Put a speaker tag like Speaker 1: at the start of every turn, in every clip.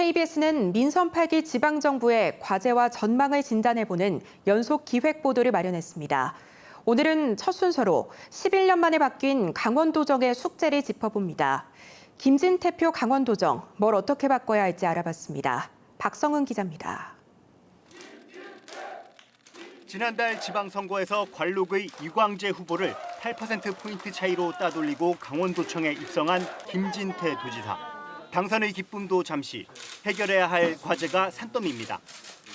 Speaker 1: KBS는 민선 8기 지방정부의 과제와 전망을 진단해보는 연속 기획 보도를 마련했습니다. 오늘은 첫 순서로 11년 만에 바뀐 강원도정의 숙제를 짚어봅니다. 김진태표 강원도정, 뭘 어떻게 바꿔야 할지 알아봤습니다. 박성은 기자입니다.
Speaker 2: 지난달 지방선거에서 관록의 이광재 후보를 8%포인트 차이로 따돌리고 강원도청에 입성한 김진태 도지사. 당선의 기쁨도 잠시 해결해야 할 과제가 산더미입니다.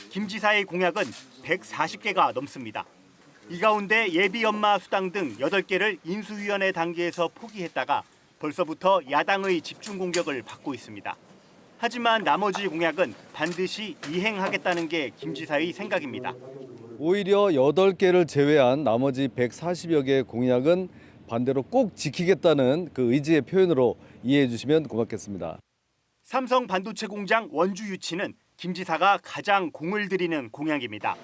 Speaker 2: 김 지사의 공약은 140개가 넘습니다. 이 가운데 예비 연마 수당 등 8개를 인수위원회 단계에서 포기했다가 벌써부터 야당의 집중 공격을 받고 있습니다. 하지만 나머지 공약은 반드시 이행하겠다는 게 김 지사의 생각입니다.
Speaker 3: 오히려 8개를 제외한 나머지 140여 개의 공약은 반대로 꼭 지키겠다는 그 의지의 표현으로 이해해 주시면 고맙겠습니다.
Speaker 2: 삼성 반도체 공장 원주 유치는 김 지사가 가장 공을 들이는 공약입니다.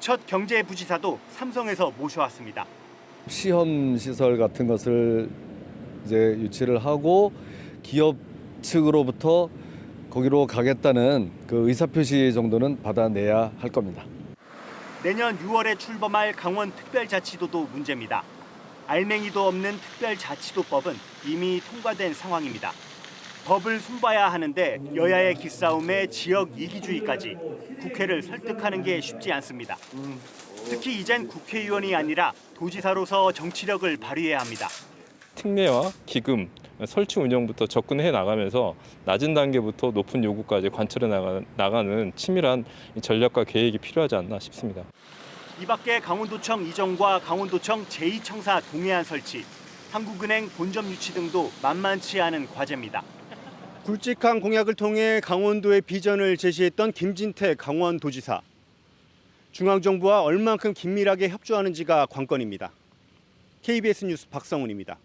Speaker 2: 첫 경제부지사도 삼성에서 모셔왔습니다.
Speaker 3: 시험 시설 같은 것을 이제 유치를 하고 기업 측으로부터 거기로 가겠다는 그 의사 표시 정도는 받아내야 할 겁니다.
Speaker 2: 내년 6월에 출범할 강원 특별자치도도 문제입니다. 알맹이도 없는 특별자치도법은 이미 통과된 상황입니다. 법을 손봐야 하는데 여야의 기싸움에 지역 이기주의까지 국회를 설득하는 게 쉽지 않습니다. 특히 이젠 국회의원이 아니라 도지사로서 정치력을 발휘해야 합니다.
Speaker 4: 특례와 기금, 설치 운영부터 접근해 나가면서 낮은 단계부터 높은 요구까지 관철해 나가, 나가는 치밀한 전략과 계획이 필요하지 않나 싶습니다.
Speaker 2: 이 밖에 강원도청 이전과 강원도청 제2청사 동해안 설치, 한국은행 본점 유치 등도 만만치 않은 과제입니다. 굵직한 공약을 통해 강원도의 비전을 제시했던 김진태 강원도지사. 중앙정부와 얼만큼 긴밀하게 협조하는지가 관건입니다. KBS 뉴스 박성훈입니다.